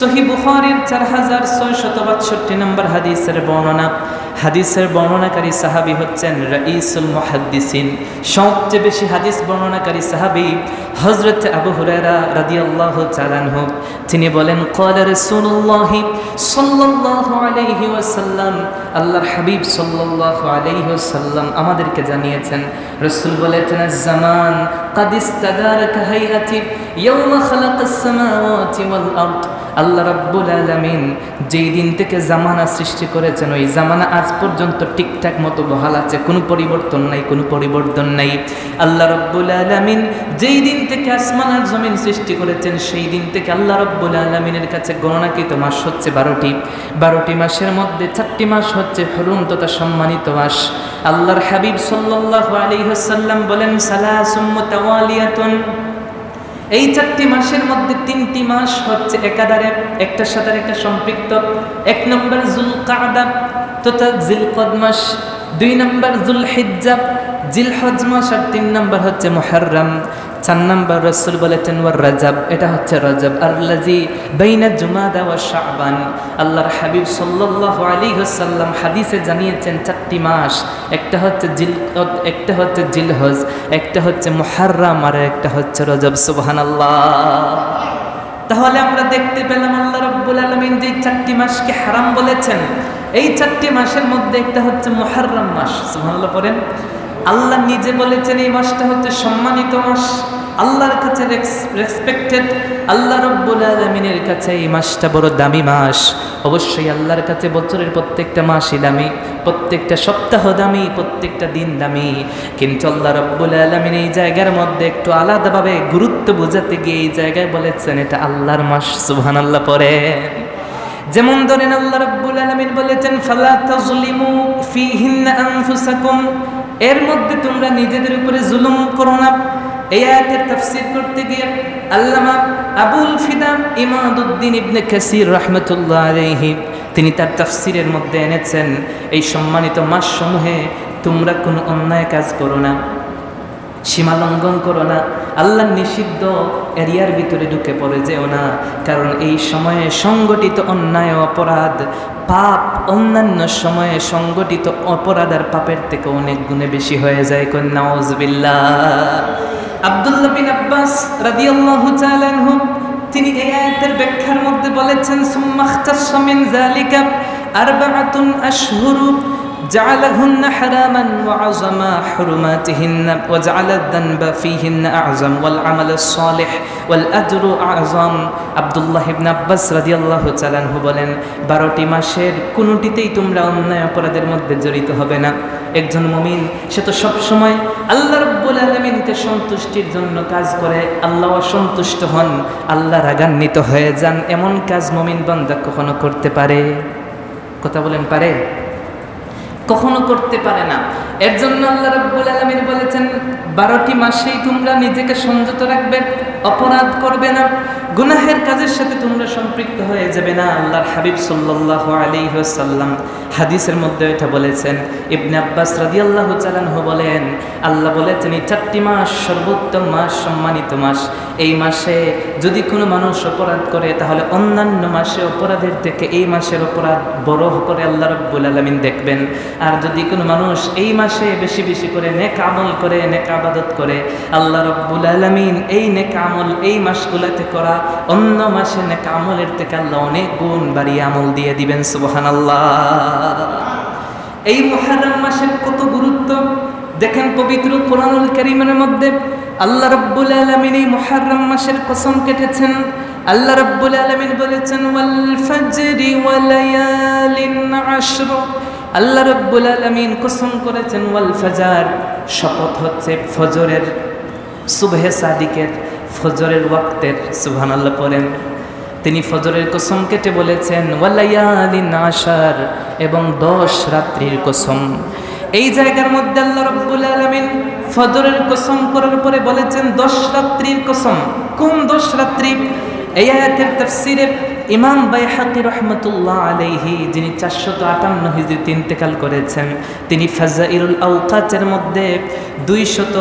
সহি বুখারীর চার হাজার ছয় শত বাষট্টি নম্বর হাদিসের বর্ণনা। হাদিসের বর্ণনাকারী সাহাবী হচ্ছেন রাইসুল মুহাদ্দিসিন। সবচেয়ে বেশি হাদিস বর্ণনাকারী সাহাবী হযরত আবু হুরায়রা রাদিয়াল্লাহু তাআলা আনহু। তিনি বলেন, ক্বালা রাসূলুল্লাহ সাল্লাল্লাহু আলাইহি ওয়াসাল্লাম, আল্লাহর হাবিব সাল্লাল্লাহু আলাইহি ওয়াসাল্লাম আমাদেরকে জানিয়েছেন। রাসূল বলেছেন জামান قد استدار كهيئة يوم خلق السماوات والأرض আল্লাহ রাব্বুল আলামিন যেই দিন থেকে জামানা সৃষ্টি করেছেন ওই জামানা আজ পর্যন্ত ঠিকঠাক মতো বহাল আছে কোনো পরিবর্তন নাই কোনো পরিবর্তন নাই আল্লাহ রাব্বুল আলামিন যেই দিন থেকে আসমান আর জমিন সৃষ্টি করেছেন সেই দিন থেকে আল্লাহ রাব্বুল আলামিনের কাছে গণনাকৃত মাস হচ্ছে বারোটি বারোটি মাসের মধ্যে চারটি মাস হচ্ছে হরুম তথা সম্মানিত মাস আল্লাহর হাবিব সাল্লাল্লাহু আলাইহি বলেন, সালাসুম মুতাওয়ালিয়াতুন। এই চারটি মাসের মধ্যে তিনটি মাস হচ্ছে একাধারে একটার সাথে একটা সম্পৃক্ত। এক নম্বর জুল কাদা তথা জিল মাস, দুই নম্বর জুল হিজ্জা জিল হজ মাস আর তিন নম্বর হচ্ছে মুহাররম, চার নম্বর রসুল বলেছেন ওয়ার রাজাব এটা হচ্ছে রজব। আর লাজি বাইনা জুমাদা ওয়া শাবান, আল্লাহর হাবিব সাল্লাল্লাহু আলাইহি ওয়াসাল্লাম হাদিসে জানিয়েছেন চারটি মাস, একটা হচ্ছে জিল একটা হচ্ছে জিলহজ একটা হচ্ছে মুহাররম আর একটা হচ্ছে রজব, সুবহানাল্লাহ। তাহলে আমরা দেখতে পেলাম আল্লাহ রাব্বুল আলামিন যে চারটি মাসকে হারাম বলেছেন, এই চারটি মাসের মধ্যে একটা হচ্ছে মুহাররম মাস। সুবহানাল্লাহ পড়েন। আল্লাহ নিজে বলেছেন এই মাসটা হচ্ছে সম্মানিত মাস। আল্লাহর কাছে রেসপেক্টেড আল্লাহ রব্বুল আলমিনের কাছে এই মাসটা বড় দামি মাস। অবশ্যই আল্লাহর কাছে বছরের প্রত্যেকটা মাসই দামি, প্রত্যেকটা সপ্তাহ দামি, প্রত্যেকটা দিন দামি। কিন্তু আল্লাহ রব্বুল আলমিন এই জায়গার মধ্যে একটু আলাদাভাবে গুরুত্ব বোঝাতে গিয়ে এই জায়গায় বলেছেন, এটা আল্লাহর মাস সুবহান আল্লাহ পরে যেমন ধরেন আল্লাহ রাব্বুল আলমিন বলেছেন, ফালা তাজলিমু ফিহিন্না আনফুসাকুম। এর মধ্যে তোমরা নিজেদের উপরে জুলুম করো না। এই আয়াতের তাফসির করতে গিয়ে আল্লামা আবুল ফিদা ইমাদুদ্দিন ইবনে কাসির রাহমাতুল্লাহ আলাইহি, তিনি তার তাফসিরের মধ্যে এনেছেন, এই সম্মানিত মাসসমূহে তোমরা কোনো অন্যায় কাজ করো না। সীমা লঙ্ঘন করো না। আল্লাহ নিষিদ্ধ এরিয়ার ভিতরে ঢুকে পড়ে যেও না। কারণ এই সময়ে সংগঠিত অন্যায় অপরাধ, পাপ অন্যান্য সময়ে সংগঠিত অপরাধ আর পাপের থেকে অনেক গুণে বেশি হয়ে যায় কন্যাউজবিল্লা আব্দুল্লাহ বিন আব্বাস তিনি এই ব্যাখ্যার মধ্যে বলেছেন সুম্মাখতাসসা মিন যালিকা আরবাআতুন جعلهن حراما وعظم حرماتهن وجعل الذنب فيهن أعظم والعمل الصالح والأجر أعظم আব্দুল্লাহ ইবনে আব্বাস রাদিয়াল্লাহু তাআলা আনহু বলেন বারোটি মাসের কোনোটিতেই তোমরা অন্যায় অপরাধের মধ্যে জড়িত হবে না একজন মুমিন সে তো সব সময় আল্লাহ রাব্বুল আলামিনকে সন্তুষ্টির জন্য কাজ করে আল্লাহ অসন্তুষ্ট হন আল্লাহ রাগান্বিত হয়ে যান এমন কাজ মুমিন বান্দা কখনো করতে পারে কথা বলেন পারে কখনো করতে পারে না। এর জন্য আল্লাহ রাব্বুল আলামিন বলেছেন, বারোটি মাসেই তোমরা নিজেকে সংযত রাখবে, অপরাধ করবে না, গুনাহের কাজের সাথে তোমরা সম্পৃক্ত হয়ে যাবে না, আল্লাহর হাবিব সাল্লাল্লাহু আলাইহি ওয়াসাল্লাম হাদিসের মধ্যে এটা বলেছেন। ইবনে আব্বাস রাদিয়াল্লাহু চালানহু বলেন, আল্লাহ বলেছেন, এই চারটি মাস সর্বোত্তম মাস, সম্মানিত মাস। এই মাসে যদি কোনো মানুষ অপরাধ করে, তাহলে অন্যান্য মাসে অপরাধের থেকে এই মাসের অপরাধ বড় করে আল্লাহ রব্বুল আলমিন দেখবেন। আর যদি কোনো মানুষ এই মাসে বেশি বেশি করে নেক আমল করে, নেক আবাদত করে। আল্লাহ রব্বুল আলমিন এই নেক আমল এই মাসগুলোতে করা অন্য মাসে নেক আমলের থেকে আল্লাহ অনেক গুণ বাড়িয়ে আমল দিয়ে দিবেন সুবহান আল্লাহ এই মহারম মাসের কত গুরুত্ব? দেখেন পবিত্র কোরআনুল করিমের মধ্যে আল্লাহ রব্বুল আলমিন এই মহারম মাসের কসম কেটেছেন। আল্লাহ রব্বুল আলমিন বলেছেন, ওয়াল ফজরি ওয়ালায়ালিন আশর। আল্লাহ রব্বুল আলমিন কসম করেছেন, ওয়াল ফজার শপথ হচ্ছে ফজরের, সুবহে সাদিকের, ফজরের ওয়াক্তের সুবহান আল্লাহ পড়েন। তিনি ফজরের কসম কেটে বলেছেন ওয়ালায়ালিন আশার এবং দশ রাত্রির কসম। এই জায়গার মধ্যে আল্লাহ রব্বুল আলমিন ফজরের কসম করার পরে বলেছেন, দশ রাত্রির কসম। কোন দশ রাত্রি? এই আয়াতের তফসিরে ইমাম বাইহাকি রহমতুল্লাহ আলাইহি, যিনি চারশত আটান্ন হিজড়িতে ইন্তেকাল করেছেন, তিনি ফাজাইরুল আউকাতের মধ্যে দুইশত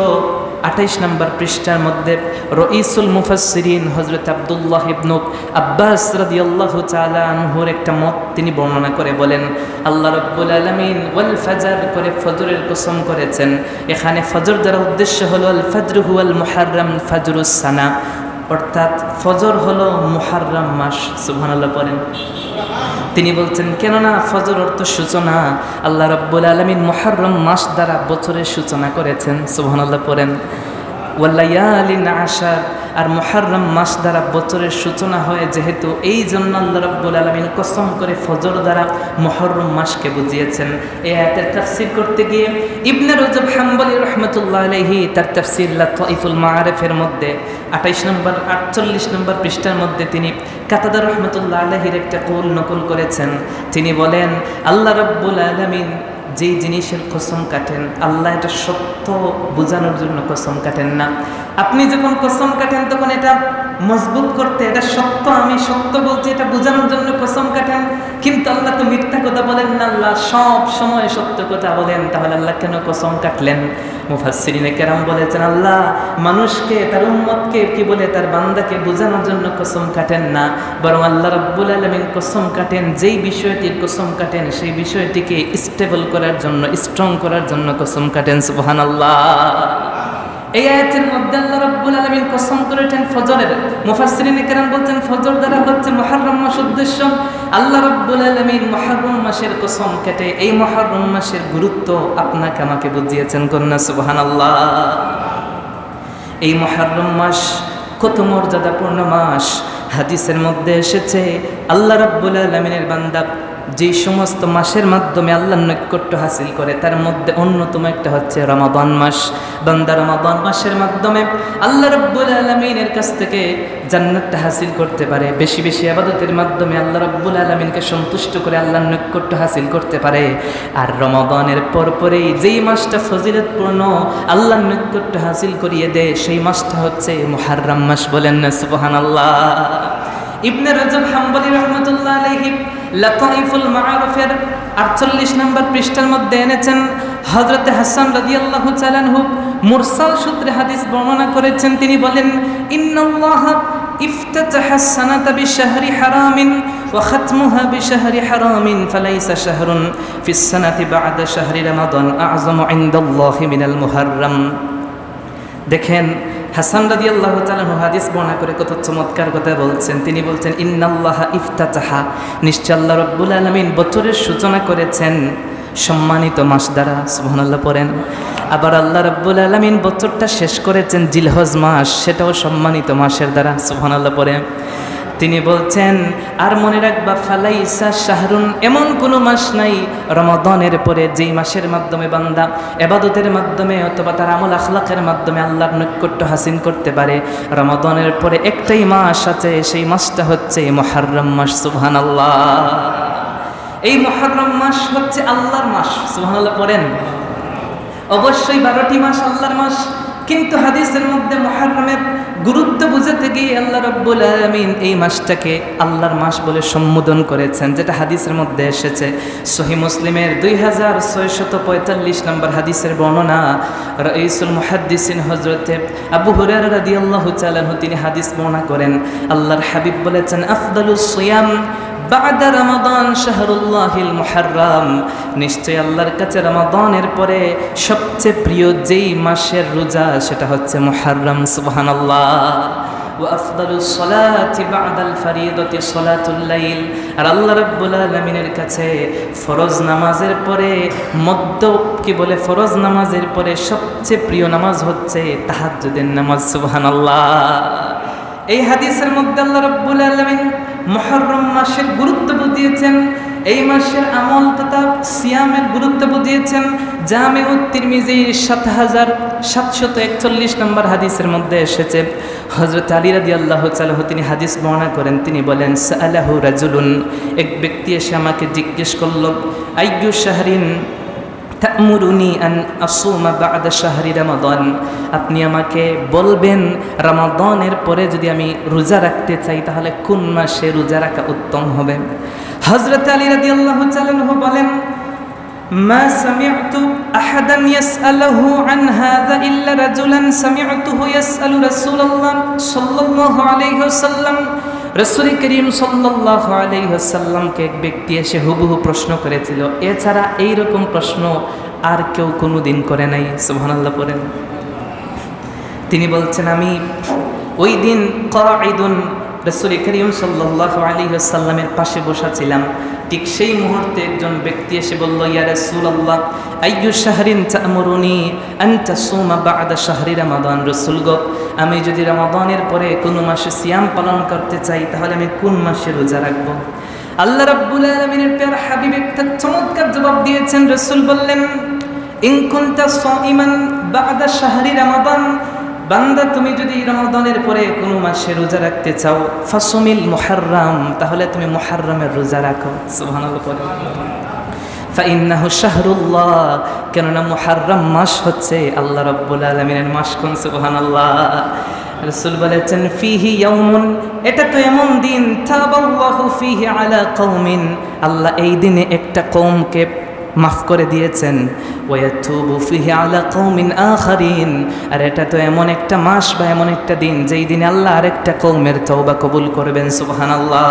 আঠাইশ নম্বর পৃষ্ঠার মধ্যে রইসুল মুফাসসিরিন হজরত আবদুল্লাহ ইবনু আব্বাস রাদিয়াল্লাহু তাআলা আনহুর একটা মত তিনি বর্ণনা করে বলেন, আল্লাহ রাব্বুল আলামিন ওয়াল ফাজর করে ফজরের কসম করেছেন। এখানে ফজর দ্বারা উদ্দেশ্য হলো আল ফজর হুয়াল মুহাররম ফজরুস সানা। অর্থাৎ ফজর হলো মুহাররম মাস, সুবহানাল্লাহ পড়েন। তিনি বলছেন, কেননা ফজর অর্থ সূচনা, আল্লাহ রব্বুল আলমিন মহারম মাস দ্বারা বছরের সূচনা করেছেন, সুবহানাল্লাহ পড়েন। ওয়াল্লায়ালিন আশার, আর মহারম মাস দ্বারা বছরের সূচনা হয়, যেহেতু এই জন্য আল্লাহ রব্বুল আলমিন কসম করে ফজর দ্বারা মহরম মাসকে বুঝিয়েছেন। এই আয়াতের তাফসির করতে গিয়ে ইবনে রজব হাম্বলি রহমতুল্লাহ আলহি তার তাফসির লাইফুল মাআরেফের মধ্যে, আঠাইশ নম্বর, আটচল্লিশ নম্বর পৃষ্ঠার মধ্যে তিনি কাতাদার রহমতুল্লাহ আলহির একটা কৌল নকল করেছেন। তিনি বলেন, আল্লাহ রব্বুল আলমিন যেই জিনিসের কসম কাটেন আল্লাহ এটা সত্য বোঝানোর জন্য কসম কাটেন না। আপনি যখন কসম কাটেন, তখন এটা মজবুত করতে, এটা সত্য, আমি সত্য বলছি, এটা বোঝানোর জন্য কসম কাটেন। কিন্তু আল্লাহ তো মিথ্যা কথা বলেন না, আল্লাহ সব সময় সত্য কথা বলেন। তাহলে আল্লাহ কেন কসম কাটলেন? মুফাসসিরিনে কেরাম বলেছেন, আল্লাহ মানুষকে, তার উম্মতকে কি বলে, তার বান্দাকে বোঝানোর জন্য কসম কাটেন না। বরং আল্লাহ রাব্বুল আলামিন কসম কাটেন, যেই বিষয়টির কসম কাটেন, সেই বিষয়টিকে স্টেবল করার জন্য স্ট্রং করার জন্য কসম কাটেন, সুবহানাল্লাহ। এই আয়াতের মধ্যে আল্লাহ রাব্বুল আলামিন কসম করেছেন ফজরের। মুফাসসিরিনে কেরাম বলছেন ফজর দ্বারা হচ্ছে মুহররম মাস উদ্দেশ্য। আল্লাহ রাব্বুল আলামিন মুহররম মাসের কসম কেটে এই মুহররম মাসের গুরুত্ব আপনাকে আমাকে বুঝিয়েছেন কন্যা, সুবহানাল্লাহ। এই মুহররম মাস কত মর্যাদাপূর্ণ মাস। হাদিসের মধ্যে এসেছে, আল্লাহ রাব্বুল আলামিনের বান্দা যে সমস্ত মাসের মাধ্যমে আল্লাহর নৈকট্য হাসিল করে, তার মধ্যে অন্যতম একটা হচ্ছে রমাদান মাস। বান্দা রমাদান মাসের মাধ্যমে আল্লাহ রব্বুল আলমিনের কাছ থেকে জান্নাতটা হাসিল করতে পারে। বেশি বেশি আবাদতের মাধ্যমে আল্লাহ রব্বুল আলমিনকে সন্তুষ্ট করে আল্লাহ নৈকট্য হাসিল করতে পারে। আর রমাদানের পরপরেই যেই মাসটা ফজিলতপূর্ণ আল্লাহর নৈকট্য হাসিল করিয়ে দেয়, সেই মাসটা হচ্ছে মুহাররাম মাস বলেন না সুবহান আল্লাহ ইবনে রজব হাম্বলি রহমতুল্লাহ আলাইহি লাতাইফুল মাআরুফের 48 নম্বর পৃষ্ঠার মধ্যে এনেছেন হযরত হাসান রাদিয়াল্লাহু তাআলা আনহু মুরসাল সূত্রে হাদিস বর্ণনা করেছেন তিনি বলেন ইন্নাল্লাহ افتتح السنة بشهر حرام وختمها بشهر حرام فليس شهر في السنة بعد شهر رمضان أعظم عند الله من المحرم দেখেন হাসান রাদি আল্লাহ তালু হাদিস বর্ণনা করে কত চমৎকার কথা বলছেন। তিনি বলছেন, ইন্নাল্লাহ ইফতাচাহা নিশ্চয় আল্লাহ রব্বুল আলমিন বছরের সূচনা করেছেন। সম্মানিত মাস দ্বারা সুহানাল্লাহ পড়েন। আবার আল্লাহ রব্বুল আলমিন বছরটা শেষ করেছেন জিলহজ মাস, সেটাও সম্মানিত মাসের দ্বারা সুহানাল্লাহ পড়েন তিনি বলছেন, আর মনে রাখবা, ফালাইসা শাহরুন, এমন কোনো মাস নাই রমাদনের পরে যেই মাসের মাধ্যমে বান্দা এবাদতের মাধ্যমে অথবা তার আমল আখলাকের মাধ্যমে আল্লাহর নৈকট্য হাসিন করতে পারে। রমাদনের পরে একটাই মাস আছে, সেই মাসটা হচ্ছে মহারম মাস সুবহান আল্লাহ এই মহারম মাস হচ্ছে আল্লাহর মাস সুবহান আল্লাহ পড়েন। অবশ্যই বারোটি মাস আল্লাহর মাস কিন্তু হাদিসের মধ্যে মহারমের গুরুত্ব বুঝাতে গিয়ে আল্লাহ রব্বুল আলমিন এই মাসটাকে আল্লাহর মাস বলে সম্বোধন করেছেন, যেটা হাদিসের মধ্যে এসেছে। সহি মুসলিমের দুই হাজার ছয়শত পঁয়তাল্লিশ নম্বর হাদিসের বর্ণনা রঈসুল মুহাদ্দিসিন হজরতে আবু হুরার রাদি আল্লাহ চালানহু তিনি হাদিস বর্ণনা করেন, আল্লাহর হাবিব বলেছেন, আফদালুস সিয়াম বাদা রমাদান শাহরুল্লাহিল মুহাররাম। নিশ্চয় আল্লাহর কাছে রমাদানের পরে সবচেয়ে প্রিয় যেই মাসের রোজা সেটা হচ্ছে মুহাররম সুবহানাল্লাহ وأفضل الصلاة بعد الفريضة صلاة الليل আর আল্লাহ রাব্বুল আলামিনের কাছে ফরজ নামাজের পরে মধ্য কি বলে ফরজ নামাজের পরে সবচেয়ে প্রিয় নামাজ হচ্ছে তাহাজ্জুদের নামাজ সুবহানাল্লাহ এই হাদিসের মধ্যে আল্লাহ রাব্বুল আলামিন মহরম মাসের গুরুত্ব বুঝিয়েছেন এই মাসের আমল তথা সিয়ামের গুরুত্ব বুঝিয়েছেন জামে তিরমিজির সাত হাজার সাতশত একচল্লিশ নম্বর হাদিসের মধ্যে এসেছে। হজরত আলী রাদি আল্লাহ চালাহ তিনি হাদিস বর্ণনা করেন, তিনি বলেন সালাহু রাজুলুন। এক ব্যক্তি এসে আমাকে জিজ্ঞেস করল, আইয়ু শাহরিন? তামুরুনি আন আসুমা বাদা শাহরি রমাদান আপনি আমাকে বলবেন রমাদানের পরে যদি আমি রোজা রাখতে চাই তাহলে কোন মাসে রোজা রাখা উত্তম হবে হজরত আলী রাদি আল্লাহ বলেন ما سمعت أحدا يسأله عن هذا إلا رجلا سمعته يسأل رسول الله صلى الله عليه وسلم রসুল করিম সাল্লাহ আলাইসাল্লামকে এক ব্যক্তি এসে হুবহু প্রশ্ন করেছিল, এছাড়া এই রকম প্রশ্ন আর কেউ কোনো দিন করে নাই? সোহানাল্লাহ করেন তিনি বলছেন, আমি ওই দিন কাঈদুন রসুল করিম সাল্লাহ আলী সাল্লামের পাশে বসা ছিলাম। ঠিক সেই মুহূর্তে একজন ব্যক্তি এসে বলল, ইয়া রসুল আল্লাহ আইয়ু শাহরিন তামরুনি আনতা সুমা বাদা শাহরি রামাদান? রসুল গো, আমি যদি রামাদানের পরে কোনো মাসে সিয়াম পালন করতে চাই, তাহলে আমি কোন মাসে রোজা রাখব? আল্লাহ রাব্বুল আলামিনের প্যার হাবিব একটা চমৎকার জবাব দিয়েছেন। রসুল বললেন, ইন কুনতা সাইমান বাদা শাহরি রামাদান বান্দা, তুমি যদি রমাদানের পরে কোনো মাসে রোজা রাখতে চাও, ফাসমিল মুহাররাম, তাহলে তুমি মুহাররামের রোজা রাখো। সুবহানাল্লাহ পরে ফাইন্নাহু শাহরুল্লাহ, কেননা মুহাররাম মাস হচ্ছে আল্লাহ রাব্বুল আলামিনের মাস কোন? সুবহানাল্লাহ। রসুল বলেছেন, ফিহি ইয়াউমুন, এটা তো এমন দিন তাবাল্লাহু ফিহি আলা কওমিন। আল্লাহ এই দিনে একটা কওমকে মাফ করে দিয়েছেন। আর এটা তো এমন একটা মাস বা এমন একটা দিন, যেই দিনে আল্লাহ আরেকটা কওমের তওবা কবুল করবেন, সুবহানাল্লাহ।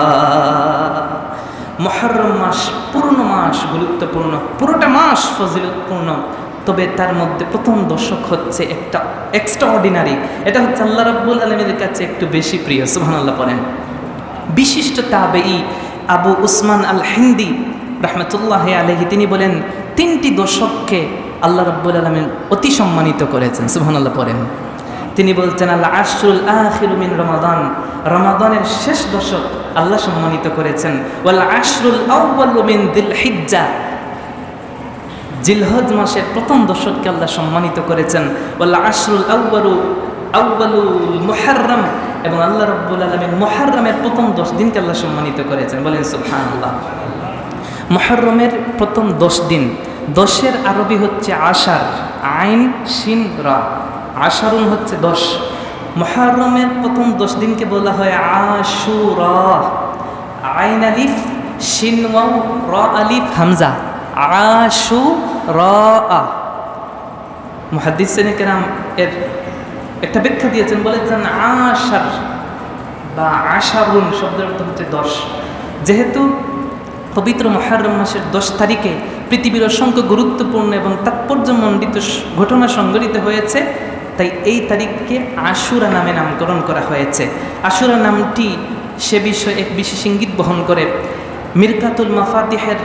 মুহররম মাস পূর্ণ মাস, গুরুত্বপূর্ণ, পুরোটা মাস ফজিলতপূর্ণ। তবে তার মধ্যে প্রথম দশক হচ্ছে একটা এক্সট্রা অর্ডিনারি এটা হচ্ছে আল্লাহ রাব্বুল আলমীর কাছে একটু বেশি প্রিয়, সুবহানাল্লাহ পড়েন। বিশিষ্ট তাবেই আবু উসমান আল হিন্দি রহমতুল্লাহ আলহি তিনি বলেন, তিনটি দশককে আল্লাহ রব্বুল আলমিন অতি সম্মানিত করেছেন। সুবহানাল্লাহ পড়েন। তিনি বলছেন আল্লাহ আশরুল আখিরুমিন রমাদান। রমাদানের শেষ দশক আল্লাহ সম্মানিত করেছেন। ওয়াল আশরুল আউ্বালুমিন দিল হিজ্জা জিলহজ মাসের প্রথম দশককে আল্লাহ সম্মানিত করেছেন। ওয়াল্লা আশরুল আউ্বালু আউ্বালুল মুহাররম। এবং আল্লাহ রব্বুল আলমিন মুহাররমের প্রথম দশ দিনকে আল্লাহ সম্মানিত করেছেন। বলেন সুবহান আল্লাহ মহরমের প্রথম দশ দিন। দশের আরবি হচ্ছে আশার, আইন, শিন, রা। আশারুন হচ্ছে দশ। মহরমের প্রথম দশ দিনকে বলা হয় আশুর। আইন আলিফ ওয়াও, র আলিফ, হামজা। আশু র আ মহাদিসেন কেরাম এর একটা ব্যাখ্যা দিয়েছেন, বলেছেন আশার বা আশারুন শব্দের অর্থ হচ্ছে দশ। যেহেতু পবিত্র মহারম মাসের দশ তারিখে পৃথিবীর অসংখ্য গুরুত্বপূর্ণ এবং তাৎপর্যমণ্ডিত ঘটনা সংঘটিত হয়েছে। তাই এই তারিখকে আশুরা নামে নামকরণ করা হয়েছে। আশুরা নামটি সে বিষয়ে এক বিশেষ ইঙ্গিত বহন করে। মিরকাতুল মাফাতিহের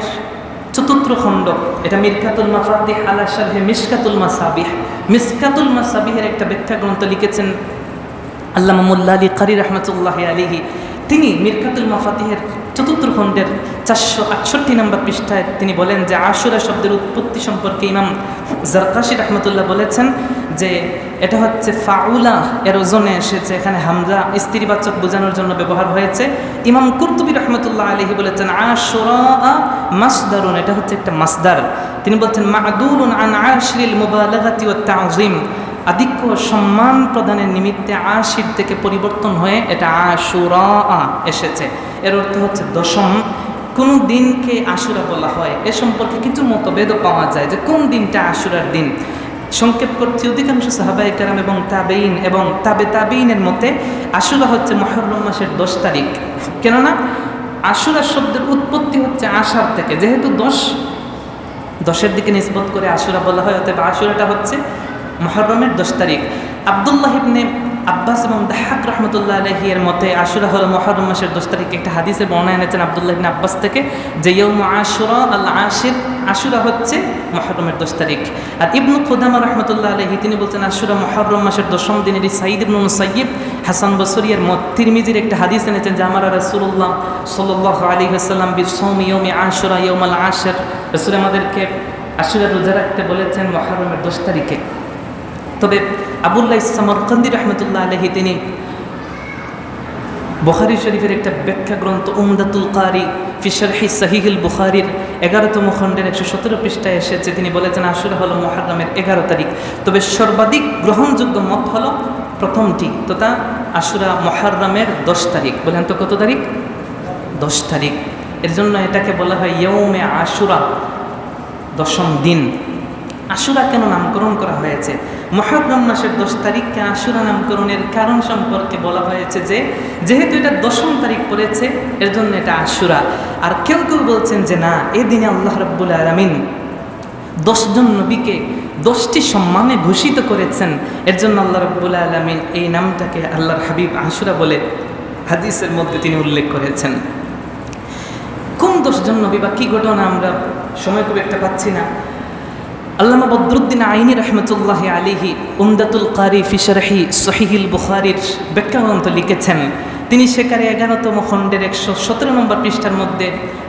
চতুর্থ খণ্ড। এটা মিরকাতুল মাফাতিহ আলা শাহে মিসকাতুল মাসাবিহ। মিসকাতুল মাসাবিহের একটা ব্যাখ্যা গ্রন্থ লিখেছেন আল্লাহ মোল্লা আলী কারি রহমতুল্লাহ আলিহি তিনি মিরকাতুল মাফাতিহের চতুর্থ খণ্ডের চারশো আটষট্টি নম্বর পৃষ্ঠায় তিনি বলেন যে আশুরা শব্দের উৎপত্তি সম্পর্কে ইমাম জারকাশি রহমতুল্লাহ বলেছেন যে এটা হচ্ছে ফাউলা, এর ওজনে এসেছে। এখানে হামজা স্ত্রীবাচক বোঝানোর জন্য ব্যবহার হয়েছে। ইমাম কুর্তুবি রহমতুল্লাহ আলহি বলেছেন, আশুরা মাসদারুন এটা হচ্ছে একটা মাসদার। তিনি বলছেন, মাদুলুন আন আশরিল মুবালাগাতি ও তাজিম আধিক্য সম্মান প্রদানের নিমিত্তে আশির থেকে পরিবর্তন হয়ে এটা আশুরা এসেছে। এর অর্থ হচ্ছে দশম। কোন দিনকে আশুরা বলা হয়? এ সম্পর্কে কিছু মতভেদও পাওয়া যায় যে কোন দিনটা আশুরার দিন। সংক্ষেপ করছি, অধিকাংশ সাহাবাই কারাম এবং তাবেইন এবং তাবে তাবেইনের মতে আশুরা হচ্ছে মহরম মাসের দশ তারিখ। কেননা আশুরা শব্দের উৎপত্তি হচ্ছে আষাঢ় থেকে। যেহেতু দশ, দশের দিকে নিষ্পত করে আশুরা বলা হয়, অতএব আশুরাটা হচ্ছে মহরমের দশ তারিখ। আবদুল্লাহ ইবনে আব্বাস এবং দাহাক রহমতুল্লাহ আলহি এর মতে আশুরা হল মহরম মাসের দশ তারিখে। একটা হাদিসের বর্ণনা এনেছেন আবদুল্লাহ ইবনে আব্বাস থেকে যে ইয়ৌম আশুরা আল আশির আশুরা হচ্ছে মহরমের দশ তারিখ। আর ইবনু খুদামা রহমতুল্লাহ আলহি তিনি বলছেন, আশুরা মহরম মাসের দশম দিনের সাইদ ইবনু মুসাইয়িব হাসান বসরিয়ার মত তিরমিজির একটা হাদিস এনেছেন, যে, আমার রাসুল্লাহ সাল্লাহ আলী হাসাল্লাম বি সৌম ইয়মি আশুরা ইয়মাল আশের রসুল আমাদেরকে আশুরা রোজা রাখতে বলেছেন মহরমের দশ তারিখে। তবে আবুল্লাহ ইসলামর কন্দি রহমতুল্লাহ আলহি তিনি বুখারি শরীফের একটা ব্যাখ্যা গ্রন্থ উমদাতুল কারি ফিশারহি সাহিহুল বুখারির এগারোতম খণ্ডের একশো সতেরো পৃষ্ঠায় এসেছে। তিনি বলেছেন আশুরা হলো মহারমের এগারো তারিখ। তবে সর্বাধিক গ্রহণযোগ্য মত হলো প্রথমটি তথা আশুরা মহারমের দশ তারিখ। বলেন তো কত তারিখ? দশ তারিখ। এর জন্য এটাকে বলা হয় ইয়ৌমে আশুরা দশম দিন। আশুরা কেন নামকরণ করা হয়েছে? মহারম মাসের দশ তারিখকে আশুরা নামকরণের কারণ সম্পর্কে বলা হয়েছে যে, যেহেতু এটা দশম তারিখ পড়েছে এর জন্য এটা আশুরা। আর কেউ কেউ বলছেন যে, না এদিনে আল্লাহ রব্বুল আলমিন দশজন নবীকে দশটি সম্মানে ভূষিত করেছেন। এর জন্য আল্লাহ রব্বুল আলমিন এই নামটাকে আল্লাহর হাবিব আশুরা বলে হাদিসের মধ্যে তিনি উল্লেখ করেছেন। কোন দশজন নবী বা কী ঘটনা আমরা সময় খুব একটা পাচ্ছি না। আল্লামা বদরুদ্দিন আইনি রহমতুল্লাহ আলিহি উমদাতুল কারি ফিশরহি সহিহিল বুখারির ব্যাখ্যাগ্রন্থ লিখেছেন তিনি সেকারে এগারোতম খণ্ডের একশো সতেরো নম্বর পৃষ্ঠার মধ্যে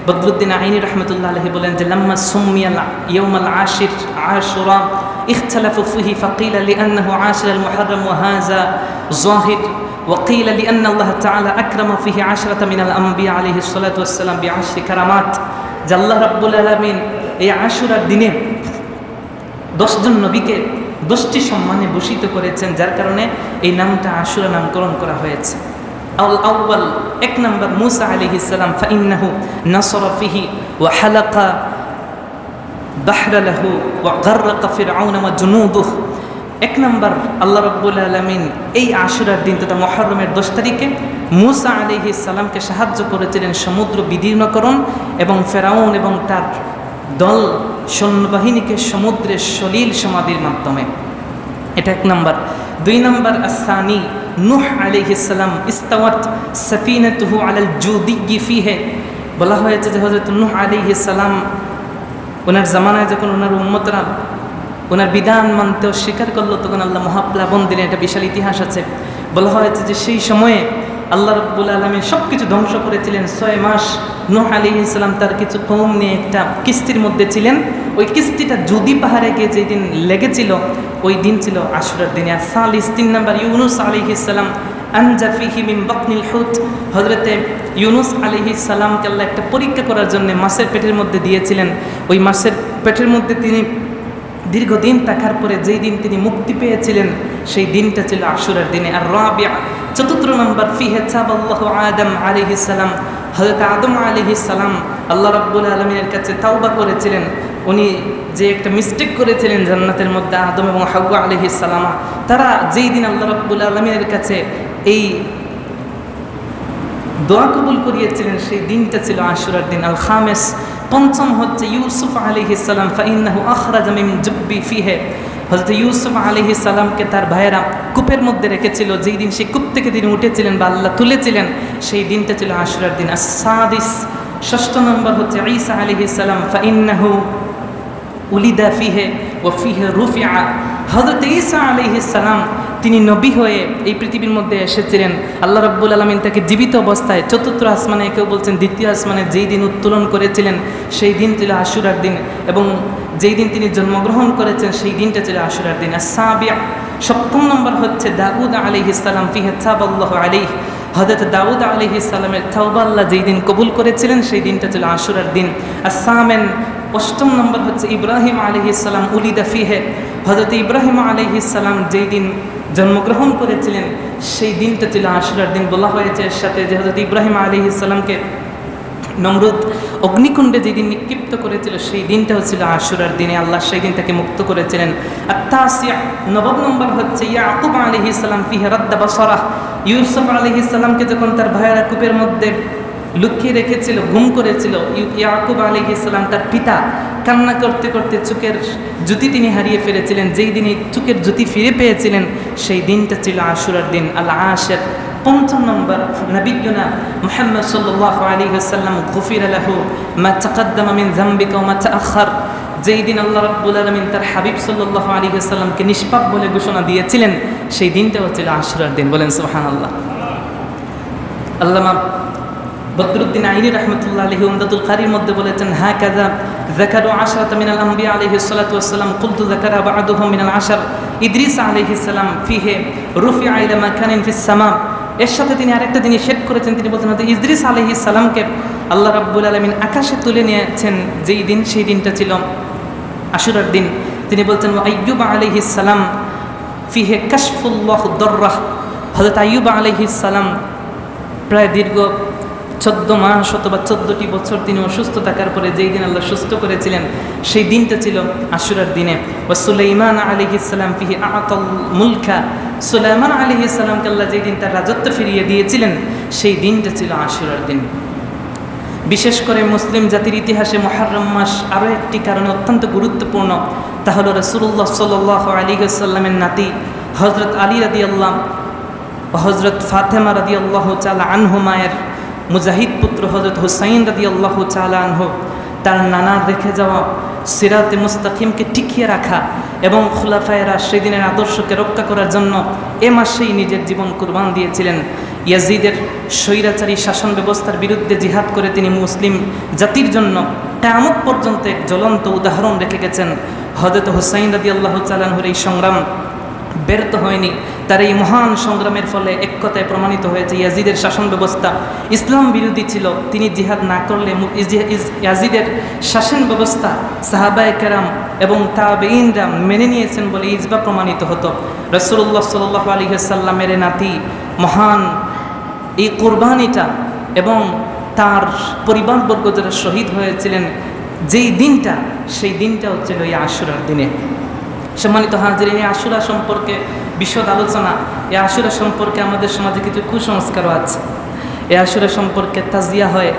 বদরুদ্দিন আইনি রহমতুল্লাহ আলহি বলেন যে লাম্মা সুমিয়াল ইয়ৌমাল আশির আশুরা اختلف فيه فقيل لأنه عاشر المحرم وهذا ظاهر وقيل لأن الله تعالى أكرم فيه عشرة من الأنبياء عليه الصلاة والسلام بعشر كرامات জাল্লাহ রাব্বুল আলমিন এই আশুরার দিনে দশজন নবীকে দশটি সম্মানে ভূষিত করেছেন, যার কারণে এই নামটা আশুরা নামকরণ করা হয়েছে। আল আউ্বাল এক নম্বর মুসা আলী ইসলাম ফাইন্নাহু নাসর ফিহি ও হালাকা বাহরালাহু ও গার্রাকা ফিরআউন ওয়া জুনুদুহ। এক নম্বর, আল্লাহ রব্বুল আলমিন এই আশুরার দিন তথা মহরমের দশ তারিখে মুসা আলিহি সালামকে সাহায্য করেছিলেন সমুদ্র বিদীর্ণকরণ এবং ফেরাউন এবং তার দল সৈন্যবাহিনীকে সমুদ্রের সলিল সমাধির মাধ্যমে। এটা এক নম্বর। দুই নম্বর আসানি নুহ আলিহিসাল্লাম ইস্তাওয়াত সফিনতুহু আলাল জুদিগি ফিহে। বলা হয়েছে যে হজরত নুহ আলিহিসাল্লাম ওনার জামানায় যখন ওনার উম্মতরা ওনার বিধান মানতে অস্বীকার করল, তখন আল্লাহ মহাপ্লাবন দিলেন। এটা বিশাল ইতিহাস আছে। বলা হয়েছে যে সেই সময়ে আল্লাহ রব্বুল আলমী সব কিছু ধ্বংস করেছিলেন। ছয় মাস নোহ আলী ইসলাম তার কিছু কম নিয়ে একটা কিস্তির মধ্যে ছিলেন। ওই কিস্তিটা যদি পাহাড়ে গিয়ে যেদিন লেগেছিল, ওই দিন ছিল আশুরার দিনে। আর সালিস তিন নাম্বার, ইউনুস আলী ইসলাম আনজাফিহি মিম বকনিল হুত। হজরতে ইউনুস আলিহি সালামকে আল্লাহ একটা পরীক্ষা করার জন্য মাছের পেটের মধ্যে দিয়েছিলেন। ওই মাছের পেটের মধ্যে তিনি দীর্ঘদিন থাকার পরে যেই দিন তিনি মুক্তি পেয়েছিলেন, সেই দিনটা ছিল আশুরার দিনে। আর রাবিয়া চতুর্থ নম্বর ফিহে আল্লাহ আদম আলিহি সালাম। হজরত আদম আলিহি সালাম আল্লাহ রব্বুল আলমিনের কাছে তাওবা করেছিলেন। উনি যে একটা মিস্টেক করেছিলেন জান্নাতের মধ্যে, আদম এবং হাব্বা আলিহি সালামা, তারা যেই দিন আল্লাহ রব্বুল আলমিনের কাছে এই দোয়া কবুল করিয়েছিলেন, সেই দিনটা ছিল আশুরার দিন আল খামেস পঞ্চম হচ্ছে ইউসুফ আলিহি সালাম, ফাইন্নাহু আখরাজ মিন জুব্বি ফিহে। হজরত ইউসুফ আলিহি সালামকে তার ভাইয়েরা কূপের মধ্যে রেখেছিল। যেই দিন সেই কূপ থেকে তিনি উঠেছিলেন বা আল্লাহ তুলেছিলেন, সেই দিনটা ছিল আশুরার দিন। আসাদিস ষষ্ঠ নম্বর হচ্ছে ঈসা আলিহি সালাম, ফাইন্নাহু উলিদা ফিহে ও ফিহে রুফিয়া হজরত ঈসা আলিহি সালাম তিনি নবী হয়ে এই পৃথিবীর মধ্যে এসেছিলেন। আল্লাহ রব্বুল আলমিন তাকে জীবিত অবস্থায় চতুর্থ আসমানে কেউ বলছেন দ্বিতীয় আসমানে যেই দিন উত্তোলন করেছিলেন সেই দিন ছিল আশুরার দিন এবং যেই দিন তিনি জন্মগ্রহণ করেছেন সেই দিনটা ছিল আশুরার দিন। সাবিয়া সপ্তম নম্বর হচ্ছে দাউদ আলিহ ইসলাম ফিহে আল্লাহ আলিহ হজরত দাউদ আলি ইসলামের তাওবা আল্লাহ যেই দিন কবুল করেছিলেন সেই দিনটা ছিল আশুরার দিন। আর সামেন অষ্টম নম্বর হচ্ছে ইব্রাহিম আলি ইসলাম উলিদা ফিহে হজরত ইব্রাহিম আলি ইসলাম যেই দিন জন্মগ্রহণ করেছিলেন, সেই দিনটা ছিল আশুরার দিন বলা হয়েছে। এর সাথে যে হজরত ইব্রাহিম আলী ইসলামকে নমরুদ অগ্নিকুণ্ডে যেদিন নিক্ষিপ্ত করেছিল, সেই দিনটাও ছিল আশুরার দিনে। আল্লাহ সেই দিন তাকে মুক্ত করেছিলেন। আর তাসিয়া নবম নম্বর হচ্ছে, ইয়াকুব আলী ইসলাম ফিহে রদ্দা বসরাহ। ইউসুফ আলী ইসলামকে যখন তার ভাইয়েরা কূপের মধ্যে লুকিয়ে রেখেছিল ঘুম করেছিল ইয়াকুব আলী ইসলাম তার পিতা। কান্না করতে করতে চুকের জুতি তিনি হারিয়ে ফেলেছিলেন। যেই দিন চুকের জুতি ফিরে পেয়েছিলেন, সেই দিনটা ছিল আশুরার দিন আল্লাহ আশের পঞ্চম নম্বর নবীনা মোহাম্মদ সাল্লাহ আলী হাসাল্লাম গফির আলাহু মা তাকাদ্দাম মিন জাম্বিকা মা তাআখার যেই দিন আল্লাহ রাব্বুল আলামিন তার হাবিব সাল্লাল্লাহু আলী ওয়াসাল্লামকে নিষ্পাপ বলে ঘোষণা দিয়েছিলেন, সেই দিনটাও ছিল আশুরার দিন। বলেন সুবহানাল্লাহ। আল্লামা বদরুদ্দিন আইনি রহমতুল্লাহ আলহি উমদাতুল কারির মধ্যে বলেছেন হ্যাঁ কাজা জাকারু আশরাত মিনাল আম্বিয়া আলহি সালাতাম কুলতু জাকারা বাদুহ মিনাল আশার, ইদ্রিস আলহি সালাম ফিহে রুফি আইলা মাখানিন ফিস সামাম এর সাথে তিনি আরেকটা জিনিস শেড করেছেন, তিনি বলছেন হয়তো ইদ্রিস আলহি সালামকে আল্লাহ রাব্বুল আলমিন আকাশে তুলে নিয়েছেন, যেই দিন সেই দিনটা ছিল আশুরার দিন। তিনি বলছেন আইয়ুব আলহি সালাম ফিহে কাশফুল্লাহ দর্রাহ। হজরত আইয়ুব আলহি সালাম প্রায় দীর্ঘ চোদ্দ মাস অথবা চোদ্দটি বছর তিনি অসুস্থ থাকার পরে যেই দিন আল্লাহ সুস্থ করেছিলেন, সেই দিনটা ছিল আশুরার দিনে। ও সুলাইমান আলী ইসলাম ফিহি আতল মুলখা সুলাইমান আলী ইসলামকে আল্লাহ যেই দিন তার রাজত্ব ফিরিয়ে দিয়েছিলেন, সেই দিনটা ছিল আশুরার দিন। বিশেষ করে মুসলিম জাতির ইতিহাসে মহারম মাস আরও একটি কারণে অত্যন্ত গুরুত্বপূর্ণ। তা হল রসুল্লাহ সাল আলী সাল্লামের নাতি হজরত আলী রাদি আল্লাহ হজরত ফাতেমা রাদি আল্লাহ চালা আনহুমায়ের মুজাহিদ পুত্র হজরত হুসাইন রাদি আল্লাহ আনহু, তার নানার রেখে যাওয়া সিরাতে মুস্তাকিমকে টিকিয়ে রাখা এবং খুলাফায়েরা সেদিনের আদর্শকে রক্ষা করার জন্য এ মাসেই নিজের জীবন কুরবান দিয়েছিলেন। ইয়াজিদের স্বৈরাচারী শাসন ব্যবস্থার বিরুদ্ধে জিহাদ করে তিনি মুসলিম জাতির জন্য কেমন পর্যন্ত এক জ্বলন্ত উদাহরণ রেখে গেছেন। হজরত হুসাইন রাদি আল্লাহ চালানহুর এই সংগ্রাম ব্যর্থ হয়নি। তার এই মহান সংগ্রামের ফলে এক কথায় প্রমাণিত হয়েছে ইয়াজিদের শাসন ব্যবস্থা। ইসলাম বিরোধী ছিল। তিনি জিহাদ না করলে ইয়াজিদের শাসন ব্যবস্থা সাহাবায় কেরাম এবং তাবেইনরা মেনে নিয়েছেন বলে ইজবা প্রমাণিত হতো। রসুল্লাহ সাল্লাহ আলী সাল্লামের নাতি মহান এই কোরবানিটা এবং তার পরিবারবর্গ যারা শহীদ হয়েছিলেন, যেই দিনটা, সেই দিনটা হচ্ছে ওই আশুরার দিনে। সম্মানিত হাজিরিন, এই আশুরা সম্পর্কে বিশদ আলোচনা, এই আশুরা সম্পর্কে আমাদের সমাজে কিছু কুসংস্কারও আছে। এই আশুরা সম্পর্কে তাজিয়া হয়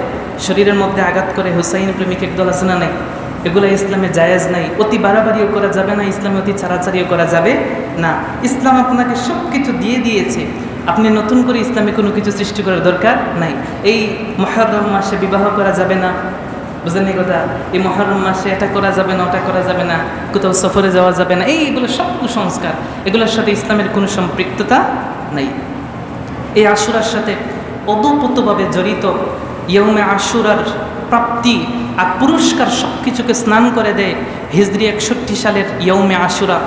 শরীরের মধ্যে আঘাত করে হুসাইন প্রেমিক একদল আছে না নাই? এগুলো ইসলামে জায়েজ নাই। অতি বাড়াবাড়িও করা যাবে না, ইসলামে অতি ছাড়াছাড়িও করা যাবে না। ইসলাম আপনাকে সব কিছু দিয়ে দিয়েছে। আপনি নতুন করে ইসলামে কোনো কিছু সৃষ্টি করার দরকার নাই। এই মহরম মাসে বিবাহ করা যাবে না বুঝলেন এই কথা? এই মহরম মাসে এটা করা যাবে না, ওটা করা যাবে না, কোথাও সফরে যাওয়া যাবে না এই এগুলো সব কুসংস্কার। এগুলোর সাথে ইসলামের কোনো সম্পৃক্ততা নাই। এই আশুরার সাথে অদূপতভাবে জড়িত ইয়মে আশুরার প্রাপ্তি আর পুরস্কার সব কিছুকে স্নান করে দেয় হিজরি একষট্টি সালের ইয়মে আশুরা।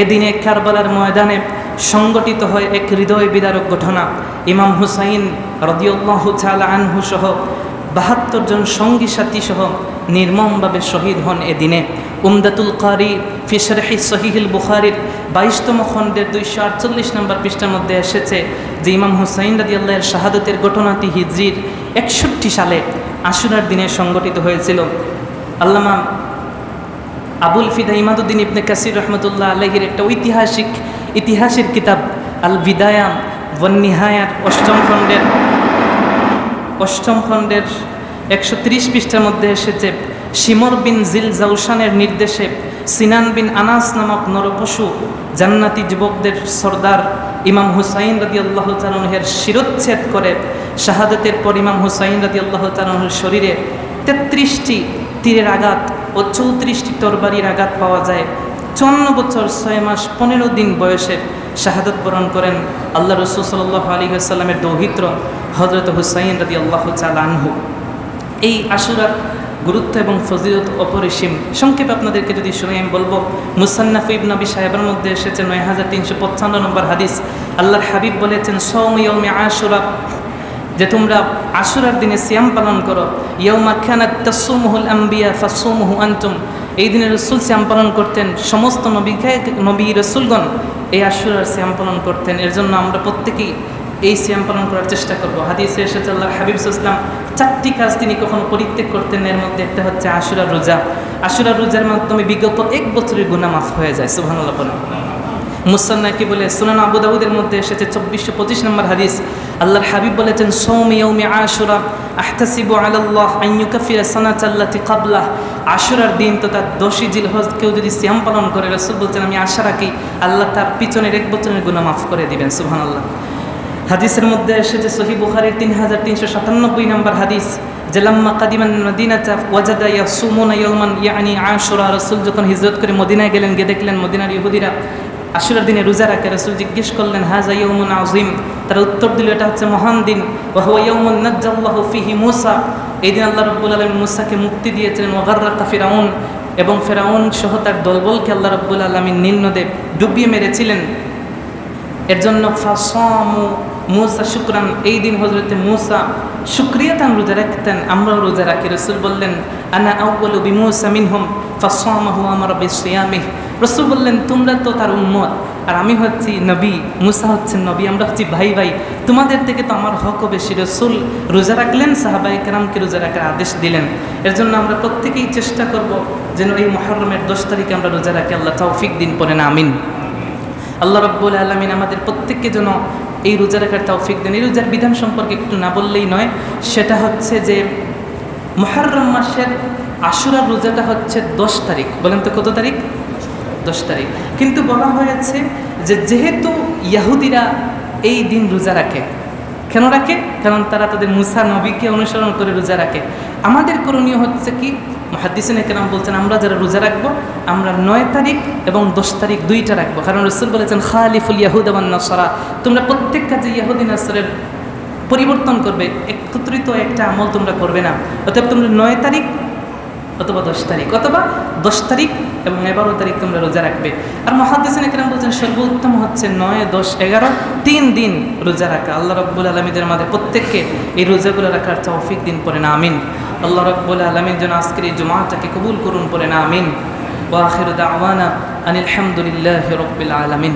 এদিনে কারবালার ময়দানে সংগঠিত হয় এক হৃদয় বিদারক ঘটনা। ইমাম হুসাইন রদিউল্লাহ আনহু সহ বাহাত্তর জন সঙ্গী সাথী সহ নির্মমভাবে শহীদ হন এদিনে উমদাতুল কারি ফিসরহি সহিহিল বুখারির বাইশতম খণ্ডের দুইশো আটচল্লিশ নম্বর পৃষ্ঠার মধ্যে এসেছে যে ইমাম হুসাইন রাদি আল্লাহের শাহাদতের ঘটনাটি হিজরির একষট্টি সালে আশুরার দিনে সংগঠিত হয়েছিল। আল্লামা আবুল ফিদা ইমাদুদ্দিন ইবনে কাসির রহমতুল্লাহ আলহির একটা ঐতিহাসিক ইতিহাসের কিতাব আল বিদায়াম বন্নিহায়ার অষ্টম খণ্ডের অষ্টম খণ্ডের একশো তিরিশ পৃষ্ঠার মধ্যে এসেছে সিমর বিন জিল জাউসানের নির্দেশে সিনান বিন আনাস নামক নরপশু জান্নাতি যুবকদের সর্দার ইমাম হুসাইন রাদি আল্লাহ তালহের শিরোচ্ছেদ করে। শাহাদতের পর ইমাম হুসাইন রাদি আল্লাহ তালহের শরীরে তেত্রিশটি তীরের আঘাত ও চৌত্রিশটি তরবারির আঘাত পাওয়া যায়। চুয়ান্ন বছর ছয় মাস পনেরো দিন বয়সে শাহাদত বরণ করেন আল্লাহ রসুল সাল্লাহ আলী আসাল্লামের দৌহিত্র হজরত হুসাইন রাদি আল্লাহ চালানহু এই আশুরার গুরুত্ব এবং ফজিলত অপরিসীম। সংক্ষেপে আপনাদেরকে যদি শুনে আমি বলব, মুসান্নাফ ইবনবী সাহেবের মধ্যে এসেছে নয় হাজার তিনশো পঞ্চান্ন নম্বর হাদিস। আল্লাহর হাবিব বলেছেন সৌমিয়মে আশুরা। যে তোমরা আশুরার দিনে সিয়াম পালন করো ইয়ৌমা খানাত তাসুমুহুল আম্বিয়া ফাসুমুহু আন্তুম। এই দিনে রসুল শ্যাম পালন করতেন, সমস্ত নবীকে নবী রসুলগণ এই আশুরার শ্যাম পালন করতেন। এর জন্য আমরা প্রত্যেকেই এই শ্যাম পালন করার চেষ্টা করব। হাদিসে এসেছে আল্লাহ হাবিব চারটি কাজ তিনি কখনো পরিত্যাগ করতেন। এর মধ্যে একটা হচ্ছে আশুরার রোজা। আশুরার রোজার মাধ্যমে বিগত এক বছরের গুণা মাফ হয়ে যায়, সুবহানাল্লাহ বলেন। মুসান্না কি বলে? সুনান আবু দাউদের মধ্যে এসেছে চব্বিশশো পঁচিশ নম্বর হাদিস। আল্লাহর হাবিব বলেছেন, সৌমি ইয়ৌমি আশুরা, আহতাসিবু আলাল্লাহ আইয়ুকাফিরা সানাত আল্লাতি কাবলাহ। আশুরার দিন তো তার দোষী জিল জিলহজ কেউ যদি শ্যাম পালন করে, রসুল বলছেন, আমি আশা রাখি আল্লাহ তার পিছনের এক বছরের গুণা মাফ করে দিবেন। সুবহানাল্লাহ। হাদিসের মধ্যে এসেছে সহি বুখারির তিন হাজার তিনশো সাতানব্বই নম্বর হাদিস জেলাম্মা কাদিমান মদিনাতা ওয়াজাদা ইয়া ইয়াসুমুনা ইয়াউমান, ইয়ানি আশুরা। রসুল যখন হিজরত করে মদিনায় গেলেন, গিয়ে দেখলেন মদিনার ইহুদিরা আশুরার দিনে রোজা রাখে, রসুল জিজ্ঞেস করলেন হাজা ইয়ৌমুন আজিম তারা উত্তর দিল, এটা হচ্ছে মহান দিন। ওহুয়া ইয়ৌমুন ফিহি মুসা। এই দিন আল্লাহ রব্বুল আলম মুসাকে মুক্তি দিয়েছিলেন ওগার্রাকা ফিরাউন। এবং ফেরাউন সহ তার দলবলকে আল্লাহ রব্বুল আলমিন নিম্নদেব ডুবিয়ে মেরেছিলেন। এর জন্য ফাসমু মুসা শুক্রান। এই দিন হজরতে মুসা শুক্রিয়াতান রোজা রাখতেন, আমরাও রোজা রাখি। রসুল বললেন, আনা আউ্বলু বিমুসা মিনহুম, ফাসমাহু আমার বিসিয়ামিহ। রসুল বললেন, তোমরা তো তার উম্মত। আর আমি হচ্ছি নবী, মুসা হচ্ছেন নবী, আমরা হচ্ছি ভাই ভাই। তোমাদের থেকে তো আমার হকও বেশি রসুল রোজা রাখলেন সাহাবাই কেরামকে রোজা রাখার আদেশ দিলেন। এর জন্য আমরা প্রত্যেকেই চেষ্টা করব যেন এই মহরমের দশ তারিখে আমরা রোজা রাখি। আল্লাহ তৌফিক দিন পরে না আমিন। আল্লাহ রব্বুল আলমিন আমাদের প্রত্যেককে যেন এই রোজা রাখার তৌফিক দেন। এই রোজার বিধান সম্পর্কে একটু না বললেই নয়, সেটা হচ্ছে যে মহরম মাসের আশুরার রোজাটা হচ্ছে দশ তারিখ। বলেন তো কত তারিখ? দশ তারিখ। কিন্তু বলা হয়েছে যে যেহেতু ইয়াহুদিরা এই দিন রোজা রাখে, কেন রাখে? কারণ তারা তাদের মুসা নবীকে অনুসরণ করে রোজা রাখে। আমাদের করণীয় হচ্ছে কি? মহাদিসিন একরাম বলছেন, আমরা যারা রোজা রাখব, আমরা নয় তারিখ এবং দশ তারিখ দুইটা রাখব। কারণ রসুল বলেছেন, খালিফুল ইয়াহুদ এবং নসরা। তোমরা প্রত্যেক কাজে ইয়াহুদ্দিন আসরের পরিবর্তন করবে। একত্রিত একটা আমল তোমরা করবে না। অতএব তোমরা নয় তারিখ অথবা দশ তারিখ, অথবা দশ তারিখ এবং এগারো তারিখ তোমরা রোজা রাখবে। আর মহাদিসিন একরাম বলছেন, সর্বোত্তম হচ্ছে নয়, দশ, এগারো, তিন দিন রোজা রাখা। আল্লাহ রব্বুল আলমীদের আমাদের প্রত্যেককে এই রোজাগুলো রাখার তৌফিক দিন পরে না আমিন। আল্লাহ রব্বুল আলমীর যেন আজকের এই জমাটাকে কবুল করুন পরে না আমিন ওয়াখির দাওয়ানা আনিল হামদুলিল্লাহ রব্বিল আলমিন।